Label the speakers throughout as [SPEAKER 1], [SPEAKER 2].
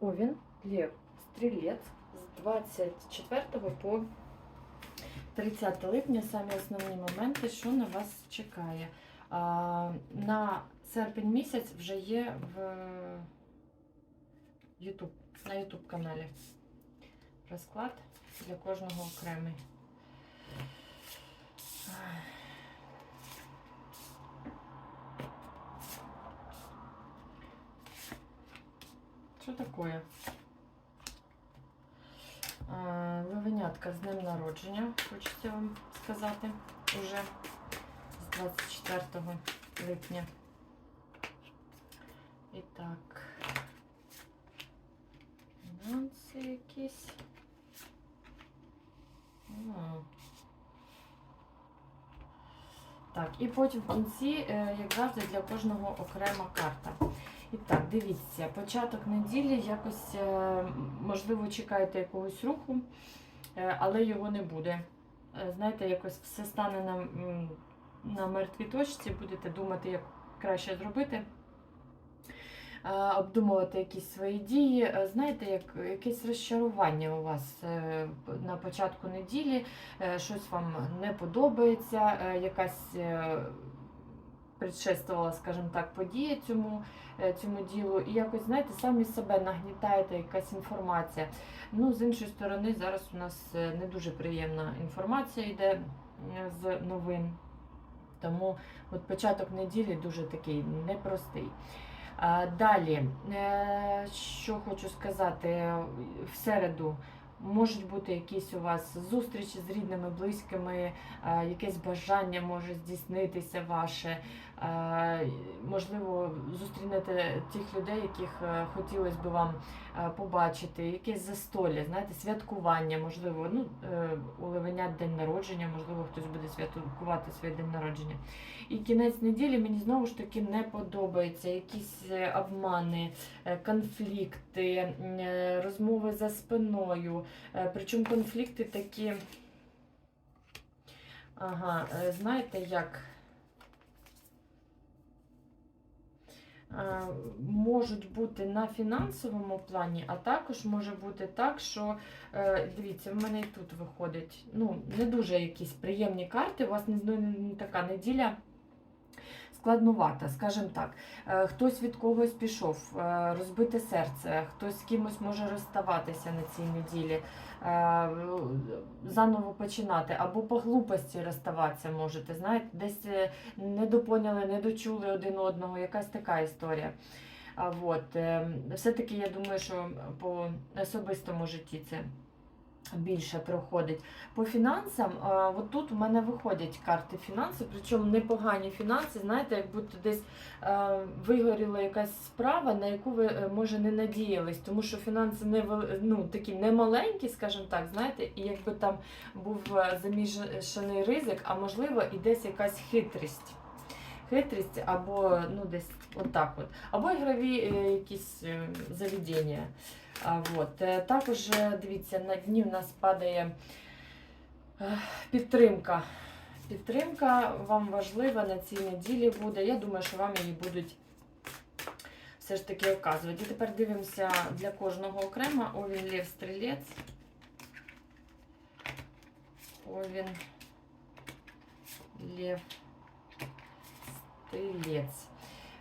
[SPEAKER 1] Овен, Лев, Стрілець з 24 по 30 липня самі основні моменти, що на вас чекає. На серпень місяць вже є в YouTube, на YouTube каналі. Розклад для кожного окремий. Що таке? Левенятка з днем народження, хочеться вам сказати, уже з 24 липня. І так. Фінанси якісь. А. Так, і потім в кінці, е, як завжди, для кожного окрема карта. І так, дивіться, початок неділі якось, е, можливо, чекаєте якогось руху, е, але його не буде. Е, Знаєте, якось все стане на, на мертвій точці, будете думати, як краще зробити, обдумувати якісь свої дії. Знаєте, як якесь розчарування у вас на початку неділі, щось вам не подобається, якась. Предшествувала, скажімо так, подія цьому, е, цьому ділу, і якось, знаєте, самі себе нагнітаєте якась інформація. Ну, з іншої сторони, зараз у нас е, не дуже приємна інформація йде з новин. Тому от початок неділі дуже такий непростий. Далі, е, що хочу сказати, в середу можуть бути якісь у вас зустрічі з рідними, близькими, е, якесь бажання може здійснитися ваше. Е, Можливо, зустрінете тих людей, яких е, хотілося б вам побачити, якесь застолля, знаєте, святкування, можливо, ну, у Левенят день народження, можливо, хтось буде святкувати свій день народження. І кінець неділі мені знову ж таки не подобається. Якісь обмани, конфлікти, розмови за спиною. Е, Причому конфлікти такі. Ага, е, знаєте як? Е, Можуть бути на фінансовому плані, а також може бути так, що дивіться, в мене і тут виходить ну, не дуже якісь приємні карти. У вас не, не, не така неділя складнувата, скажімо так. Е, Хтось від когось пішов, е, розбите серце, хтось з кимось може розставатися на цій неділі, е, заново починати, або по глупості розставатися можете. Знаєте, десь недопоняли, не дочули один одного, якась така історія. От, е, все-таки я думаю, що по особистому житті це більше проходить. По фінансам, е, от тут у мене виходять карти фінансів, причому непогані фінанси, знаєте, як будто десь е, вигоріла якась справа, на яку ви е, може не надіялись, тому що фінанси не ну, такі не маленькі, скажімо так, знаєте, і якби там був замішаний ризик, а можливо і десь якась хитрість. Хитрість або ну десь отак от. Або ігрові е, якісь е, заведення. От. Е, Також дивіться, на дні в нас падає підтримка. Підтримка вам важлива на цій неділі буде. Я думаю, що вам її будуть все ж таки оказувати. І тепер дивимося для кожного окремо. Овін Лев Стрілець. Овін Лев Стрілець.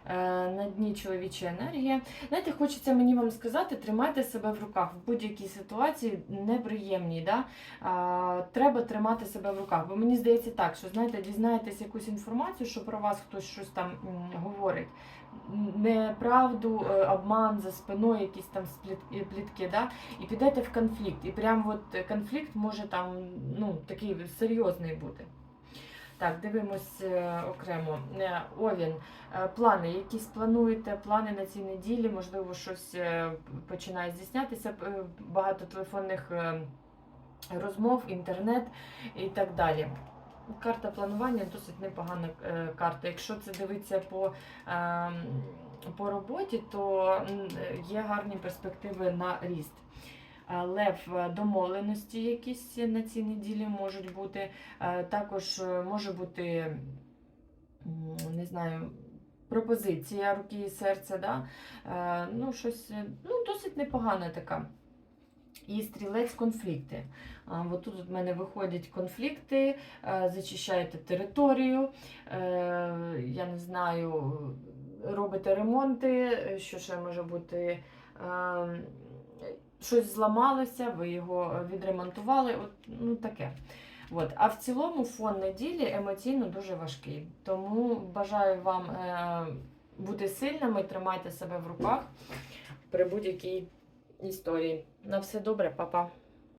[SPEAKER 1] Е, На дні чоловіча енергія. Знаєте, хочеться мені вам сказати, тримайте себе в руках в будь-якій ситуації неприємній. Да? А, треба тримати себе в руках. Бо мені здається так, що знаєте, дізнаєтесь якусь інформацію, що про вас хтось щось там говорить. Неправду, е, обман за спиною, якісь там е, плітки, да? і підете в конфлікт. І прям от конфлікт може там ну, такий серйозний бути. Так, дивимось е, окремо. Е, Овін, е, плани, якісь плануєте, плани на цій неділі, можливо, щось починає здійснятися, багато телефонних розмов, інтернет і так далі. Карта планування досить непогана карта. Якщо це дивиться по, е, по роботі, то є гарні перспективи на ріст. Е, Лев е, домовленості якісь на цій неділі можуть бути. Е, Також може бути, не знаю, пропозиція руки і серця. Да? Ну, щось ну, досить непогана така. І стрілець конфлікти. От тут в мене виходять конфлікти, зачищаєте територію, я не знаю, робите ремонти, що ще може бути. Е, щось зламалося, ви його відремонтували. От, ну, таке. От. А в цілому фон неділі емоційно дуже важкий. Тому бажаю вам е, бути сильними, тримайте себе в руках при будь-якій історії. На все добре, па-па.